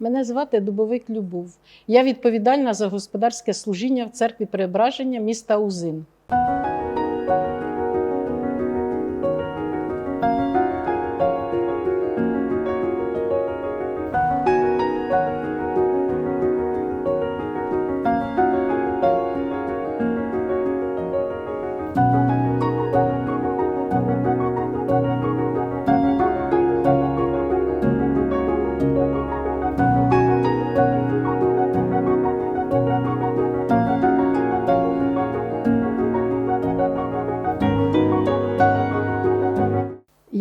Мене звати Дубовик Любов. Я відповідальна за господарське служіння в церкві Преображення міста Узин.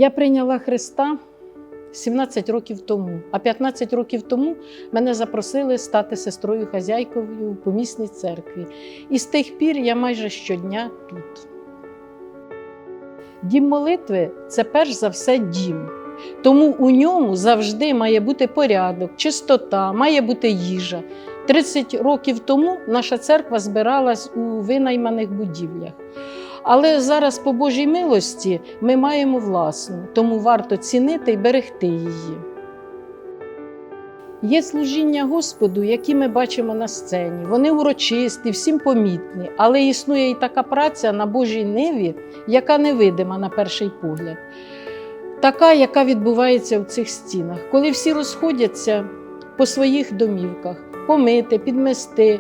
Я прийняла Христа 17 років тому, а 15 років тому мене запросили стати сестрою хазяйкою у помісній церкві. І з тих пір я майже щодня тут. Дім молитви це перш за все дім. Тому у ньому завжди має бути порядок, чистота, має бути їжа. 30 років тому наша церква збиралась у винайманих будівлях. Але зараз, по Божій милості, ми маємо власну, тому варто цінити і берегти її. Є служіння Господу, які ми бачимо на сцені. Вони урочисті, всім помітні, але існує і така праця на Божій ниві, яка невидима на перший погляд. Така, яка відбувається в цих стінах, коли всі розходяться по своїх домівках, помити, підмести,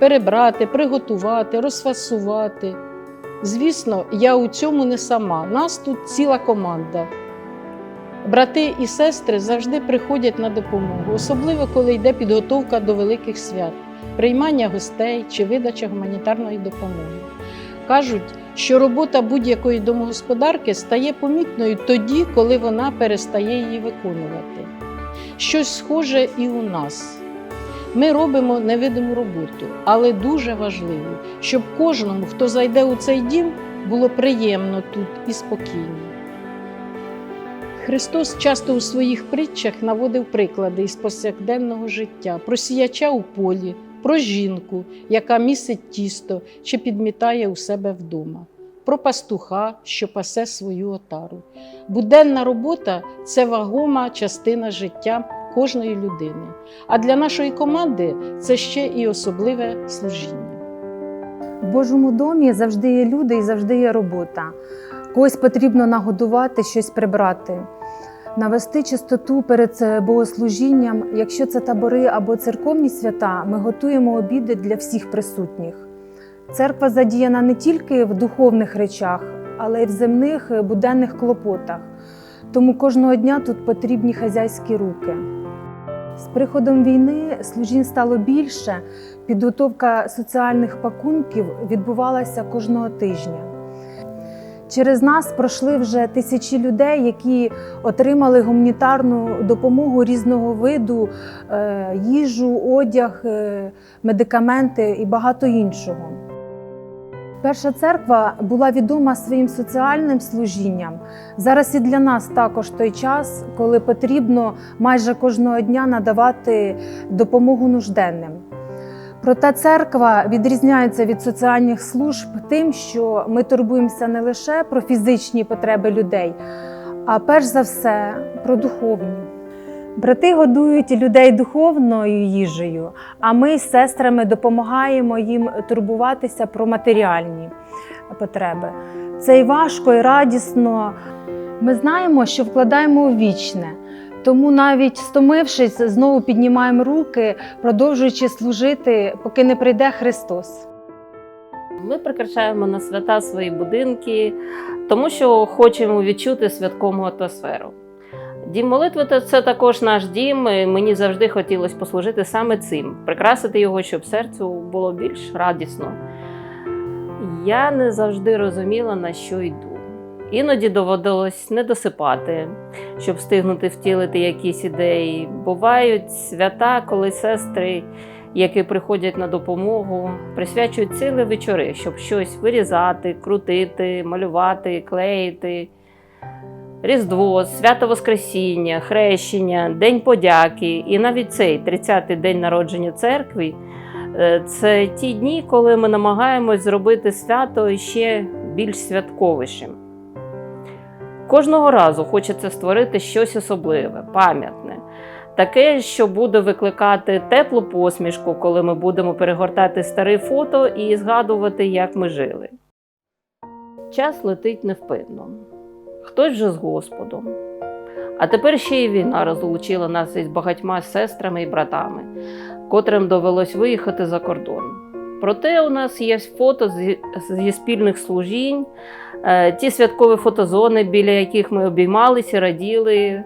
перебрати, приготувати, розфасувати. Звісно, я у цьому не сама. Нас тут ціла команда. Брати і сестри завжди приходять на допомогу, особливо коли йде підготовка до великих свят, приймання гостей чи видача гуманітарної допомоги. Кажуть, що робота будь-якої домогосподарки стає помітною тоді, коли вона перестає її виконувати. Щось схоже і у нас. Ми робимо невидиму роботу, але дуже важливо, щоб кожному, хто зайде у цей дім, було приємно тут і спокійно. Христос часто у своїх притчах наводив приклади із повсякденного життя про сіяча у полі, про жінку, яка місить тісто чи підмітає у себе вдома, про пастуха, що пасе свою отару. Буденна робота це вагома частина життя кожної людини. А для нашої команди це ще і особливе служіння. В Божому домі завжди є люди і завжди є робота. Когось потрібно нагодувати, щось прибрати, навести чистоту перед богослужінням. Якщо це табори або церковні свята, ми готуємо обіди для всіх присутніх. Церква задіяна не тільки в духовних речах, але й в земних е, буденних клопотах. Тому кожного дня тут потрібні хазяйські руки. З приходом війни служінь стало більше, підготовка соціальних пакунків відбувалася кожного тижня. Через нас пройшли вже тисячі людей, які отримали гуманітарну допомогу різного виду, е, їжу, одяг, е, медикаменти і багато іншого. Перша церква була відома своїм соціальним служінням. Зараз і для нас також той час, коли потрібно майже кожного дня надавати допомогу нужденним. Проте церква відрізняється від соціальних служб тим, що ми турбуємося не лише про фізичні потреби людей, а перш за все про духовні. Брати годують людей духовною їжею, а ми з сестрами допомагаємо їм турбуватися про матеріальні потреби. Це і важко, і радісно. Ми знаємо, що вкладаємо у вічне. Тому навіть стомившись, знову піднімаємо руки, продовжуючи служити, поки не прийде Христос. Ми прикрашаємо на свята свої будинки, тому що хочемо відчути святкову атмосферу. Дім молитви це також наш дім. і Мені завжди хотілося послужити саме цим, прикрасити його, щоб серцю було більш радісно. Я не завжди розуміла, на що йду. Іноді доводилось не досипати, щоб встигнути втілити якісь ідеї. Бувають свята, коли сестри, які приходять на допомогу, присвячують цілі вечори, щоб щось вирізати, крутити, малювати, клеїти. Різдво, свято Воскресіння, Хрещення, День подяки і навіть цей 30-й день народження церкви е, це ті дні, коли ми намагаємось зробити свято ще більш святковішим. Кожного разу хочеться створити щось особливе, пам'ятне. таке, що буде викликати теплу посмішку, коли ми будемо перегортати старе фото і згадувати, як ми жили. Час летить невпинно. Хтось вже з Господом. А тепер ще й війна розлучила нас із багатьма сестрами і братами, котрим довелось виїхати за кордон. Проте у нас є фото зі, зі спільних служінь, е, ті святкові фотозони, біля яких ми обіймалися, раділи.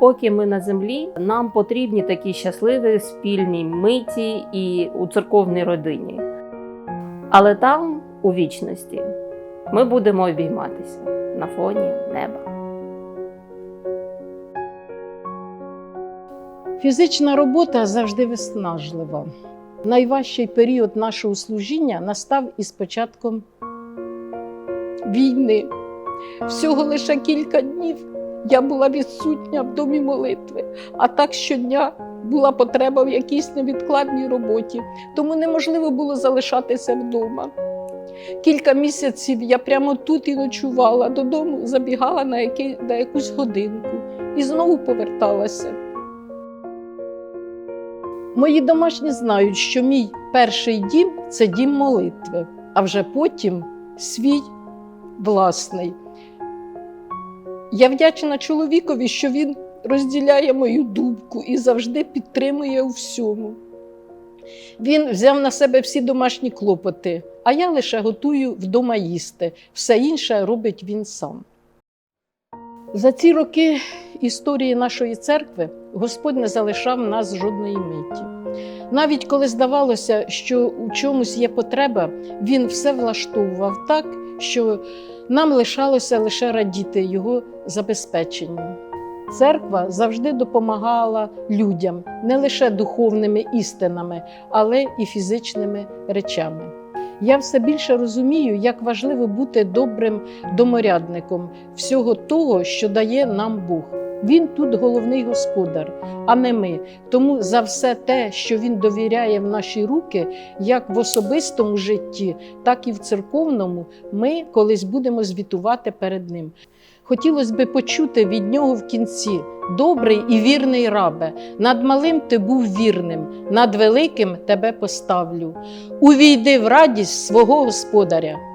Поки ми на землі, нам потрібні такі щасливі спільні миті і у церковній родині. Але там, у вічності, ми будемо обійматися на фоні неба. Фізична робота завжди виснажлива. Найважчий період нашого служіння настав із початком війни. Всього лише кілька днів я була відсутня в домі молитви, а так щодня була потреба в якійсь невідкладній роботі, тому неможливо було залишатися вдома. Кілька місяців я прямо тут і ночувала, додому забігала на, який, на якусь годинку і знову поверталася. Мої домашні знають, що мій перший дім це дім молитви, а вже потім свій власний. Я вдячна чоловікові, що він розділяє мою думку і завжди підтримує у всьому. Він взяв на себе всі домашні клопоти, а я лише готую вдома їсти. Все інше робить він сам. За ці роки історії нашої церкви Господь не залишав нас жодної миті. Навіть коли здавалося, що у чомусь є потреба, він все влаштовував так, що нам лишалося лише радіти його забезпеченню. Церква завжди допомагала людям не лише духовними істинами, але і фізичними речами. Я все більше розумію, як важливо бути добрим доморядником всього того, що дає нам Бог. Він тут головний господар, а не ми. Тому за все те, що він довіряє в наші руки, як в особистому житті, так і в церковному, ми колись будемо звітувати перед ним. Хотілося би почути від нього в кінці добрий і вірний рабе, над малим ти був вірним, над великим тебе поставлю. Увійди в радість свого господаря.